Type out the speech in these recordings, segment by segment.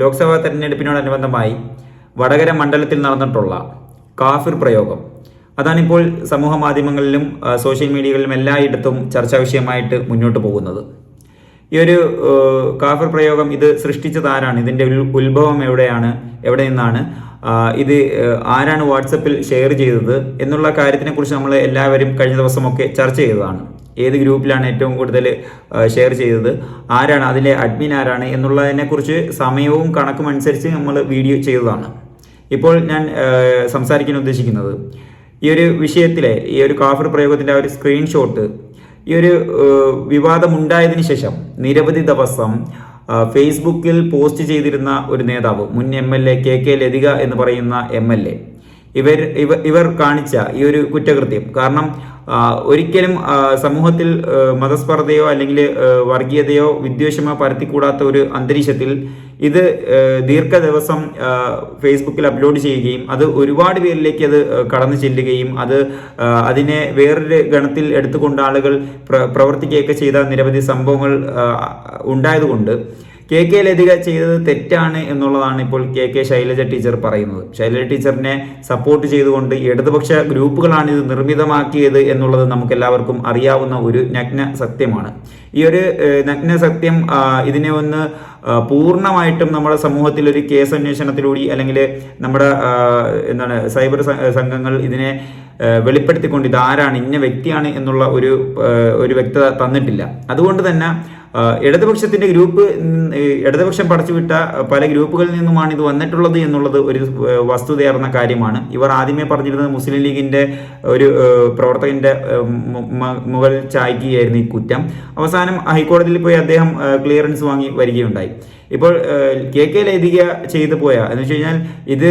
ലോക്സഭാ തെരഞ്ഞെടുപ്പിനോടനുബന്ധമായി വടകര മണ്ഡലത്തിൽ നടന്നിട്ടുള്ള കാഫിർ പ്രയോഗം. അതാണിപ്പോൾ സമൂഹ മാധ്യമങ്ങളിലും സോഷ്യൽ മീഡിയകളിലും എല്ലായിടത്തും ചർച്ചാ വിഷയമായിട്ട് മുന്നോട്ട് പോകുന്നത്. ഈ ഒരു കാഫിർ പ്രയോഗം ഇത് സൃഷ്ടിച്ചത് ആരാണ്? ഇതിന്റെ ഉത്ഭവം എവിടെയാണ്? എവിടെ നിന്നാണ്? ഇത് ആരാണ് വാട്സപ്പിൽ ഷെയർ ചെയ്തത്? എന്നുള്ള കാര്യത്തിനെക്കുറിച്ച് നമ്മൾ എല്ലാവരും കഴിഞ്ഞ ദിവസമൊക്കെ ചർച്ച ചെയ്തതാണ്. ഏത് ഗ്രൂപ്പിലാണ് ഏറ്റവും കൂടുതൽ ഷെയർ ചെയ്തത്? ആരാണ്? അതിലെ അഡ്മിൻ ആരാണ്? എന്നുള്ളതിനെക്കുറിച്ച് സമയവും കണക്കും അനുസരിച്ച് നമ്മൾ വീഡിയോ ചെയ്തതാണ്. ഇപ്പോൾ ഞാൻ സംസാരിക്കാൻ ഉദ്ദേശിക്കുന്നത് ഈ ഒരു വിഷയത്തിലെ ഈ ഒരു കാഫർ പ്രയോഗത്തിന്റെ ആ ഒരു സ്ക്രീൻഷോട്ട് ഈ ഒരു വിവാദമുണ്ടായതിനു ശേഷം നിരവധി ദിവസം ഫേസ്ബുക്കിൽ പോസ്റ്റ് ചെയ്തിരുന്ന ഒരു നേതാവ് മുൻ M L A K K Latika എന്ന് പറയുന്ന എം എൽ എ ഇവർ ഇവ ഇവർ കാണിച്ച ഈ ഒരു കുറ്റകൃത്യം. കാരണം ഒരിക്കലും സമൂഹത്തിൽ മതസ്പർദ്ധയോ അല്ലെങ്കിൽ വർഗീയതയോ വിദ്വേഷമോ പരത്തിക്കൂടാത്ത ഒരു അന്തരീക്ഷത്തിൽ ഇത് ദീർഘ ദിവസം ഫേസ്ബുക്കിൽ അപ്ലോഡ് ചെയ്യുകയും അത് ഒരുപാട് പേരിലേക്ക് അത് കടന്നു ചെല്ലുകയും അത് അതിനെ വേറൊരു ഗണത്തിൽ എടുത്തുകൊണ്ട് ആളുകൾ പ്ര പ്രവർത്തിക്കുകയൊക്കെ ചെയ്ത നിരവധി സംഭവങ്ങൾ ഉണ്ടായതുകൊണ്ട് കെ കെ ലതിക ചെയ്തത് തെറ്റാണ് എന്നുള്ളതാണ് ഇപ്പോൾ കെ കെ ശൈലജ ടീച്ചർ പറയുന്നത്. ശൈലജ ടീച്ചറിനെ സപ്പോർട്ട് ചെയ്തുകൊണ്ട് ഇടതുപക്ഷ ഗ്രൂപ്പുകളാണ് ഇത് നിർമ്മിതമാക്കിയത് എന്നുള്ളത് നമുക്ക് എല്ലാവർക്കും അറിയാവുന്ന ഒരു നഗ്ന സത്യമാണ്. ഈ ഒരു നഗ്ന സത്യം ഇതിനെ ഒന്ന് പൂർണമായിട്ടും നമ്മുടെ സമൂഹത്തിൽ ഒരു കേസ് അന്വേഷണത്തിലൂടെ അല്ലെങ്കിൽ നമ്മുടെ എന്താണ് സൈബർ സംഘങ്ങൾ ഇതിനെ വെളിപ്പെടുത്തിക്കൊണ്ട് ആരാണ് ഇന്ന വ്യക്തിയാണ് എന്നുള്ള ഒരു ഒരു വ്യക്തത തന്നിട്ടില്ല. അതുകൊണ്ട് തന്നെ ഇടതുപക്ഷത്തിന്റെ ഗ്രൂപ്പ് ഇടതുപക്ഷം പടച്ചുവിട്ട പല ഗ്രൂപ്പുകളിൽ നിന്നുമാണ് ഇത് വന്നിട്ടുള്ളത് എന്നുള്ളത് ഒരു വസ്തുതയാർന്ന കാര്യമാണ്. ഇവർ ആദ്യമേ പറഞ്ഞിരുന്നത് മുസ്ലിം ലീഗിന്റെ ഒരു പ്രവർത്തകന്റെ മുകൾ ചായ്ക്കുകയായിരുന്നു ഈ കുറ്റം. അവസാനം ഹൈക്കോടതിയിൽ പോയി അദ്ദേഹം ക്ലിയറൻസ് വാങ്ങി വരികയുണ്ടായി. ഇപ്പോൾ കെ കെ ലൈതിക ചെയ്തു പോയ എന്ന് വെച്ച് കഴിഞ്ഞാൽ ഇത്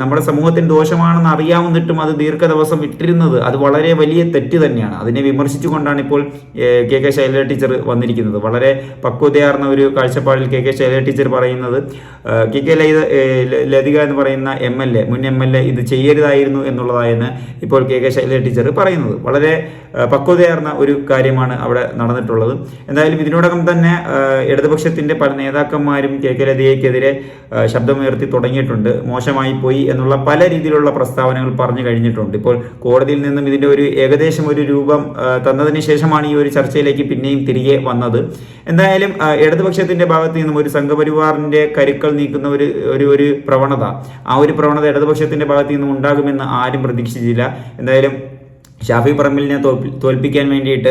നമ്മുടെ സമൂഹത്തിന് ദോഷമാണെന്ന് അറിയാവുന്നിട്ടും അത് ദീർഘ ദിവസം ഇട്ടിരുന്നത് അത് വളരെ വലിയ തെറ്റ് തന്നെയാണ്. അതിനെ വിമർശിച്ചുകൊണ്ടാണ് ഇപ്പോൾ കെ കെ ശൈലജ ടീച്ചർ വന്നിരിക്കുന്നത്. വളരെ പക്വതയാർന്ന ഒരു കാഴ്ചപ്പാടിൽ കെ കെ ശൈലജ ടീച്ചർ പറയുന്നത്. കെ കെ ലൈത ലതിക എന്ന് പറയുന്ന എം എൽ എ മുൻ എം എൽ എ ഇത് ചെയ്യരുതായിരുന്നു എന്നുള്ളതായെന്ന് ഇപ്പോൾ കെ കെ ശൈലജ ടീച്ചർ പറയുന്നത്. വളരെ പക്വതയാർന്ന ഒരു കാര്യമാണ് അവിടെ നടന്നിട്ടുള്ളത്. എന്തായാലും ഇതിനോടകം തന്നെ ഇടതുപക്ഷത്തിന്റെ പല നേതാക്കന്മാരും കെ കെ ലതികയ്ക്കെതിരെ ശബ്ദമുയർത്തി തുടങ്ങിയിട്ടുണ്ട്. മോശമായി പോയി എന്നുള്ള പല രീതിയിലുള്ള പ്രസ്താവനകൾ പറഞ്ഞു കഴിഞ്ഞിട്ടുണ്ട്. ഇപ്പോൾ കോടതിയിൽ നിന്നും ഇതിന്റെ ഒരു ഏകദേശം ഒരു രൂപം തന്നതിന് ശേഷമാണ് ഈ ഒരു ചർച്ചയിലേക്ക് പിന്നെയും തിരികെ വന്നത്. എന്തായാലും ഇടതുപക്ഷത്തിന്റെ ഭാഗത്ത് നിന്നും ഒരു സംഘപരിവാറിന്റെ കരുക്കൾ നീക്കുന്ന ഒരു ഒരു ഒരു പ്രവണത ആ ഒരു പ്രവണത ഇടതുപക്ഷത്തിന്റെ ഭാഗത്ത് നിന്നും ഉണ്ടാകുമെന്ന് ആരും പ്രതീക്ഷിച്ചില്ല. എന്തായാലും ഷാഫി പറമ്പിലിനെ തോൽപ്പി തോൽപ്പിക്കാൻ വേണ്ടിയിട്ട്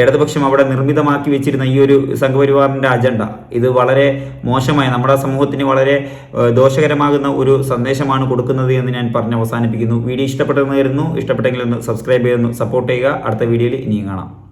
ഇടതുപക്ഷം അവിടെ നിർമ്മിതമാക്കി വെച്ചിരുന്ന ഈ ഒരു സംഘപരിവാറിന്റെ അജണ്ട ഇത് വളരെ മോശമായ നമ്മുടെ സമൂഹത്തിന് വളരെ ദോഷകരമാകുന്ന ഒരു സന്ദേശമാണ് കൊടുക്കുന്നത് എന്ന് ഞാൻ പറഞ്ഞ് അവസാനിപ്പിക്കുന്നു. വീഡിയോ ഇഷ്ടപ്പെട്ടെന്നായിരുന്നു ഇഷ്ടപ്പെട്ടെങ്കിൽ ഒന്ന് സബ്സ്ക്രൈബ് ചെയ്യുന്നു സപ്പോർട്ട് ചെയ്യുക. അടുത്ത വീഡിയോയിൽ ഇനിയും കാണാം.